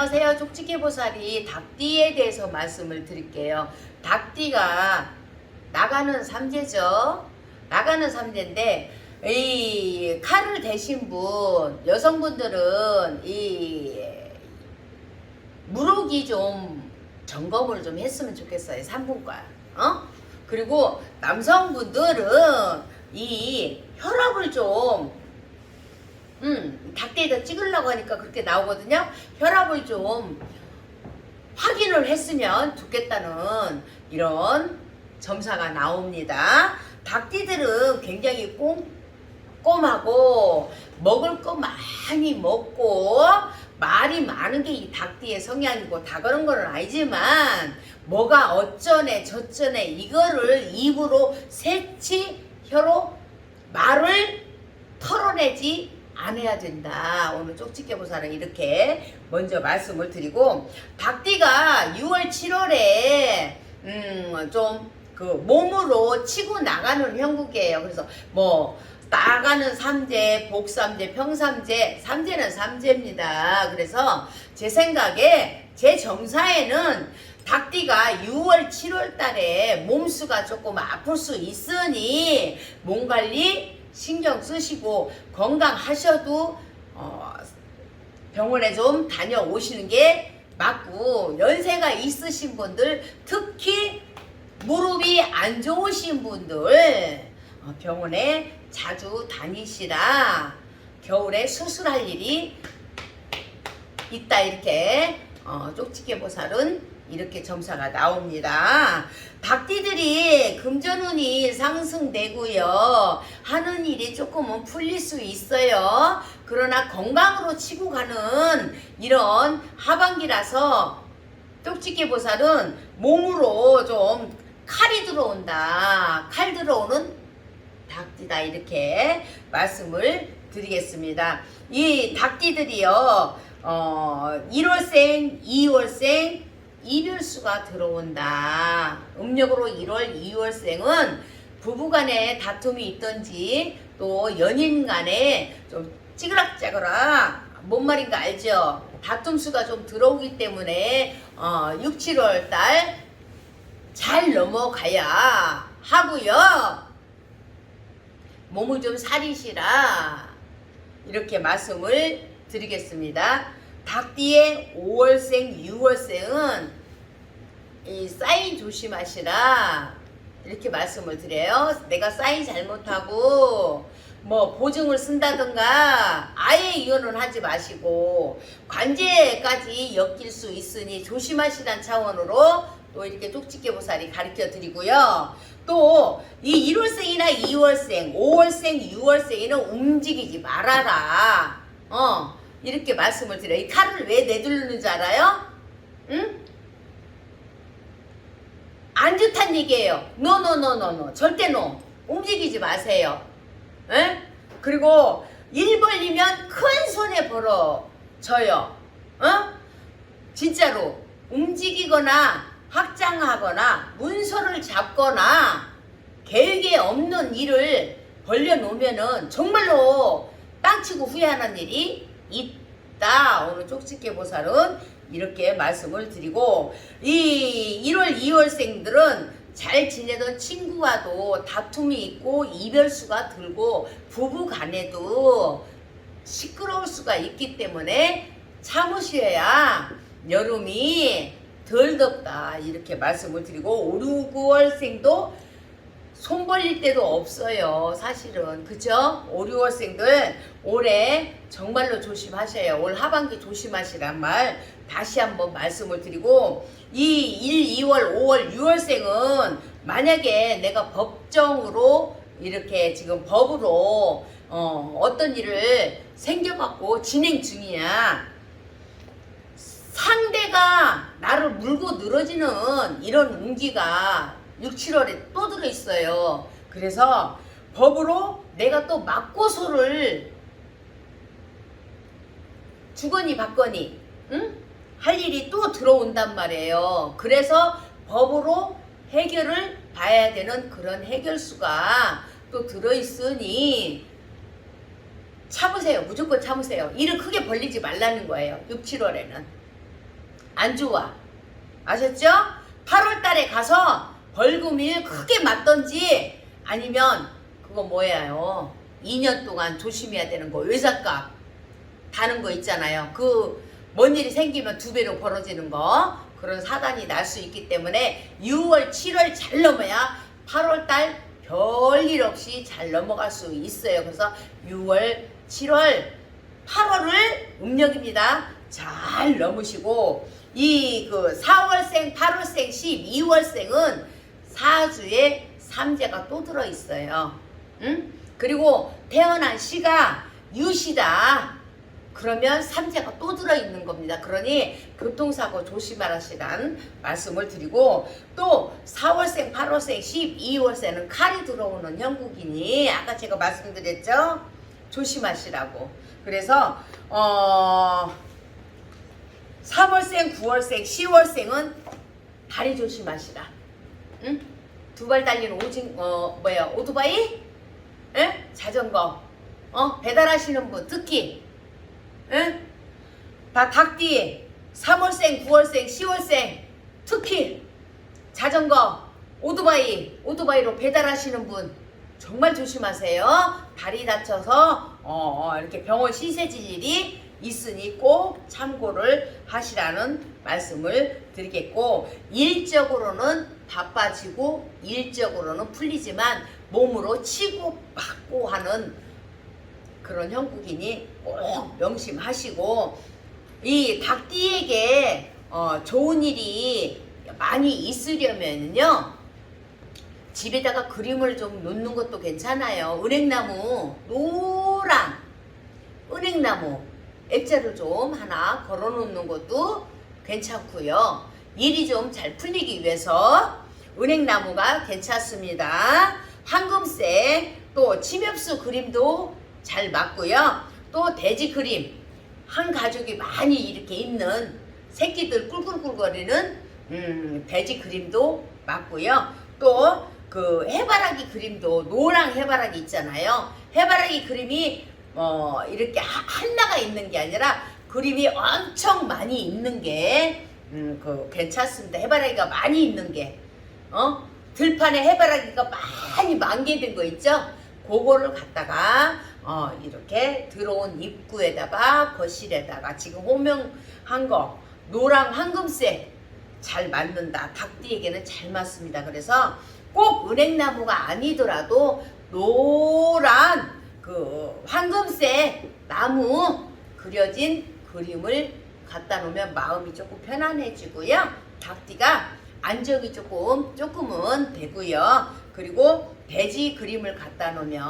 안녕하세요. 쪽지게보살이 닭띠에 대해서 말씀을 드릴게요. 닭띠가 나가는 삼재죠. 나가는 삼재인데 이 칼을 대신 분 여성분들은 이 무릎이 좀 점검을 좀 했으면 좋겠어요. 3분과. 어? 그리고 남성분들은 이 혈압을 좀 음, 닭대에다 찍으려고 하니까 그렇게 나오거든요. 혈압을 좀 확인을 했으면 좋겠다는 이런 점사가 나옵니다. 닭띠들은 굉장히 꼼꼼하고 먹을 거 많이 먹고 말이 많은 게 이 닭띠의 성향이고 다 그런 거는 아니지만 뭐가 어쩌네 저쩌네 이거를 입으로 새치 혀로 말을 털어내지 않아야 된다. 오늘 쪽집게보사는 이렇게 먼저 말씀을 드리고 닭띠가 6월 7월에 음좀 그 몸으로 치고 나가는 형국이에요. 그래서 뭐 나가는 삼재, 복삼재, 평삼재, 삼재는 삼재입니다. 그래서 제 생각에 제 정사에는 닭띠가 6월, 7월 달에 몸수가 조금 아플 수 있으니 몸 관리 신경 쓰시고 건강하셔도 어, 병원에 좀 다녀오시는 게 맞고 연세가 있으신 분들 특히 무릎이 안 좋으신 분들 어, 병원에 자주 다니시라. 겨울에 수술할 일이 있다 이렇게. 어, 쪽지게 보살은 이렇게 점사가 나옵니다. 닭띠들이 금전운이 상승되고요. 하는 일이 조금은 풀릴 수 있어요. 그러나 건강으로 치고 가는 이런 하반기라서 쪽지게 보살은 몸으로 좀 칼이 들어온다. 칼 들어오는 닭띠다 이렇게 말씀을 드리겠습니다. 이 닭띠들이요. 어, 1월생, 2월생 이별수가 들어온다. 음력으로 1월, 2월생은 부부간에 다툼이 있던지 또 연인 간에 좀 찌그락짜그락 뭔 말인가 알죠? 다툼 수가 좀 들어오기 때문에 어, 6, 7월 달 잘 넘어가야 하고요. 몸을 좀 사리시라 이렇게 말씀을 드리겠습니다. 닭띠의 5월생, 6월생은 이 사인 조심하시라 이렇게 말씀을 드려요. 내가 사인 잘못하고 뭐 보증을 쓴다든가 아예 이혼을 하지 마시고 관제까지 엮일 수 있으니 조심하시란 차원으로 또 이렇게 쪽집게 보살이 가르쳐 드리고요. 또 이 1월생이나 2월생, 5월생, 6월생에는 움직이지 말아라. 어, 이렇게 말씀을 드려요. 이 칼을 왜 내두르는 줄 알아요? 응? 안 좋단 얘기예요. 노노노노노. 절대 노. 움직이지 마세요. 에? 그리고 일 벌리면 큰 손해 벌어져요. 어? 진짜로 움직이거나 확장하거나 문서를 잡거나 계획에 없는 일을 벌려놓으면은 정말로 땅치고 후회하는 일이 있다. 오늘 쪽집게 보살은 이렇게 말씀을 드리고 이 1월 2월생들은 잘 지내던 친구와도 다툼이 있고 이별수가 들고 부부 간에도 시끄러울 수가 있기 때문에 참으셔야 여름이 덜 덥다 이렇게 말씀을 드리고 5, 6, 9월생도 손 벌릴 때도 없어요 사실은. 그죠? 5, 6월생들 올해 정말로 조심하셔요. 올 하반기 조심하시란 말 다시 한번 말씀을 드리고 이 1, 2월, 5월, 6월생은 만약에 내가 법정으로 이렇게 지금 법으로 어, 어떤 일을 생겨갖고 진행 중이야. 상대가 나를 물고 늘어지는 이런 운기가 6, 7월에 또 들어있어요. 그래서 법으로 내가 또 맞고소를 주거니 받거니 응? 할 일이 또 들어온단 말이에요. 그래서 법으로 해결을 봐야 되는 그런 해결수가 또 들어있으니 참으세요. 무조건 참으세요. 일을 크게 벌리지 말라는 거예요. 6, 7월에는. 안 좋아. 아셨죠? 8월 달에 가서 벌금이 크게 맞던지 아니면 그거 뭐예요? 2년 동안 조심해야 되는 거 외삭값 다는 거 있잖아요. 그 뭔 일이 생기면 두 배로 벌어지는 거 그런 사단이 날 수 있기 때문에 6월, 7월 잘 넘어야 8월 달 별일 없이 잘 넘어갈 수 있어요. 그래서 6월, 7월, 8월을 음력입니다. 잘 넘으시고 이 그 4월생, 8월생, 12월생은 사주에 삼재가 또 들어 있어요. 응? 그리고 태어난 시가 유시다. 그러면 삼재가 또 들어 있는 겁니다. 그러니 교통사고 조심하라시란 말씀을 드리고 또 4월생, 8월생, 12월생은 칼이 들어오는 형국이니 아까 제가 말씀드렸죠? 조심하시라고. 그래서 어 3월생, 9월생, 10월생은 다리 조심하시라. 응? 두 발 달린 오징 어 뭐야 오토바이? 에? 자전거. 어 배달하시는 분 특히 응? 다 닭띠 3월생, 9월생, 10월생 특히 자전거, 오토바이, 오토바이로 배달하시는 분 정말 조심하세요. 다리 다쳐서 어, 어, 이렇게 병원 신세질 일이 있으니 꼭 참고를 하시라는 말씀을 드리겠고 일적으로는 바빠지고 일적으로는 풀리지만 몸으로 치고 받고 하는 그런 형국이니 꼭 명심하시고 이 닭띠에게 어, 좋은 일이 많이 있으려면요 집에다가 그림을 좀 놓는 것도 괜찮아요. 은행나무 노란 은행나무 액자를 좀 하나 걸어 놓는 것도 괜찮고요 일이 좀 잘 풀리기 위해서 은행나무가 괜찮습니다 황금색 또 침엽수 그림도 잘 맞고요. 또 돼지 그림 한 가족이 많이 이렇게 있는 새끼들 꿀꿀꿀거리는 음, 돼지 그림도 맞고요. 또 그 해바라기 그림도 노랑 해바라기 있잖아요. 해바라기 그림이 어 이렇게 하- 하나가 있는 게 아니라 그림이 엄청 많이 있는 게 음, 그 괜찮습니다. 해바라기가 많이 있는 게 어? 들판에 해바라기가 많이 만개된 거 있죠? 그거를 갖다가 어, 이렇게 들어온 입구에다가 거실에다가 지금 호명한 거 노랑 황금색 잘 맞는다. 닭띠에게는 잘 맞습니다. 그래서 꼭 은행나무가 아니더라도 노란 그 황금색 나무 그려진 그림을 갖다 놓으면 마음이 조금 편안해지고요. 닭띠가 안정이 조금 조금은 되고요. 그리고 돼지 그림을 갖다 놓으면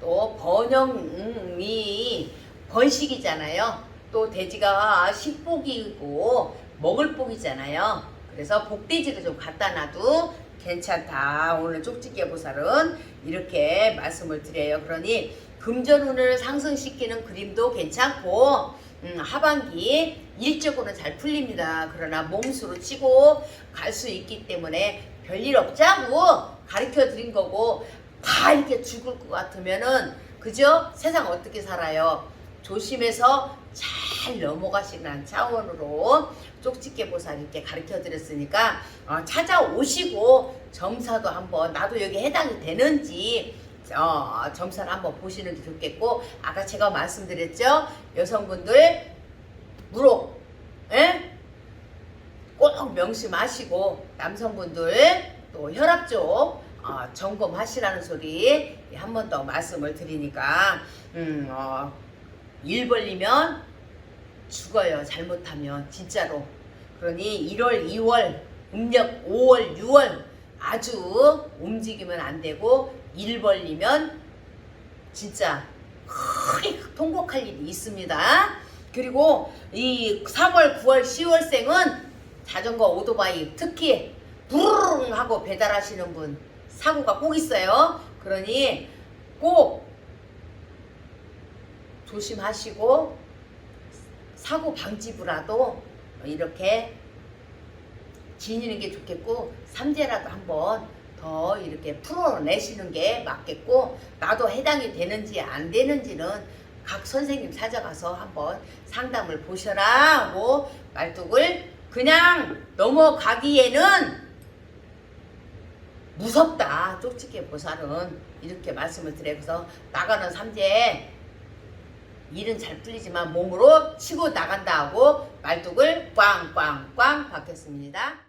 또 번영이 번식이잖아요. 또 돼지가 식복이고 먹을 복이잖아요. 그래서 복돼지를 좀 갖다 놔도 괜찮다. 오늘 쪽지게 보살은 이렇게 말씀을 드려요. 그러니 금전운을 상승시키는 그림도 괜찮고 음, 하반기 일적으로는 잘 풀립니다. 그러나 몸수로 치고 갈 수 있기 때문에 별일 없자고 가르쳐 드린 거고 다 이렇게 죽을 것 같으면은 그죠? 세상 어떻게 살아요? 조심해서 잘 넘어가시는 차원으로 쪽집게 보살 이렇게 가르쳐 드렸으니까 어, 찾아오시고 점사도 한번 나도 여기 해당이 되는지 어, 점사를 한번 보시는 게 좋겠고 아까 제가 말씀드렸죠 여성분들 무록 예? 꼭 명심하시고 남성분들 또 혈압 쪽 어, 점검하시라는 소리 한 번 더 말씀을 드리니까 음, 어, 일 벌리면 죽어요 잘못하면 진짜로 그러니 1월 2월 음력 5월 6월 아주 움직이면 안 되고 일 벌리면 진짜 크게 통곡할 일이 있습니다. 그리고 이 3월, 9월, 10월생은 자전거, 오토바이 특히 부르릉 하고 배달하시는 분 사고가 꼭 있어요. 그러니 꼭 조심하시고 사고 방지부라도 이렇게 지니는 게 좋겠고 삼재라도 한번 더 이렇게 풀어내시는 게 맞겠고 나도 해당이 되는지 안 되는지는 각 선생님 찾아가서 한번 상담을 보셔라 하고 말뚝을 그냥 넘어가기에는 무섭다. 쪽집게 보살은 이렇게 말씀을 드려요. 그래서 나가는 삼재 일은 잘 풀리지만 몸으로 치고 나간다 하고 말뚝을 꽝꽝꽝 박혔습니다.